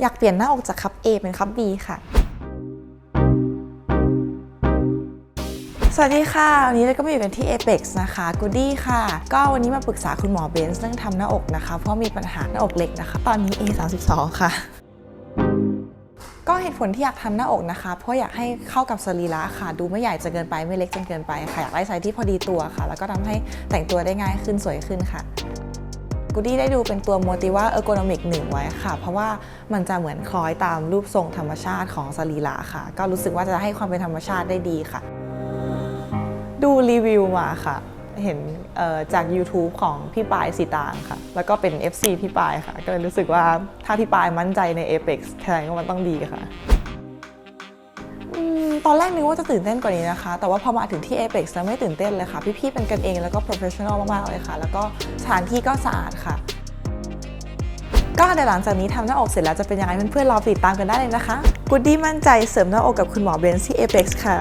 อยากเปลี่ยนหน้าอกจากคัพ A เป็นคัพ B ค่ะ สวัสดีค่ะ วันนี้เราก็มาอยู่กันที่ Apex นะคะกูดี้ค่ะ ก็วันนี้มาปรึกษาคุณหมอเบนซ์เรื่องทำหน้าอกนะคะ เพราะมีปัญหาหน้าอกเล็กนะคะ ตอนนี้ A32 ค่ะก็เหตุผลที่อยากทำหน้าอกนะคะ เพราะอยากให้เข้ากับสรีระค่ะ ดูไม่ใหญ่จนเกินไปไม่เล็กจนเกินไปค่ะ อยากได้ไซส์ที่พอดีตัวค่ะ แล้วก็ทำให้แต่งตัวได้ง่ายขึ้นสวยขึ้นค่ะ กูดี้ได้ดูเป็นตัว Motiva Ergonomic 1ไว้ค่ะ เพราะว่ามันจะเหมือนคล้อยตามรูปทรงธรรมชาติของสรีระค่ะ ก็รู้สึกว่าจะให้ความเป็นธรรมชาติได้ดีค่ะ ดูรีวิวมาค่ะ เห็นจาก YouTube ของพี่ปายสีตางค่ะ แล้วก็เป็น FC พี่ปายค่ะ ก็เลยรู้สึกว่าถ้าพี่ปายมั่นใจใน Apex แสดงว่ามันต้องดีค่ะ ตอนแรกนึกว่าจะตื่นเต้นกว่านี้นะคะ แต่ว่าพอมาถึงที่ Apex แล้วไม่ตื่นเต้นเลยค่ะ พี่ๆเป็นกันเองแล้วก็ professional มากๆเลยค่ะ แล้วก็สถานที่ก็สะอาดค่ะ ก็เดี๋ยวหลังจากนี้ทำหน้าอกเสร็จแล้วจะเป็นยังไงเพื่อนๆรอติดตามกันได้เลยนะคะกูดดี้มั่นใจเสริมหน้าอกกับคุณหมอเบนซ์ที่ Apex ค่ะ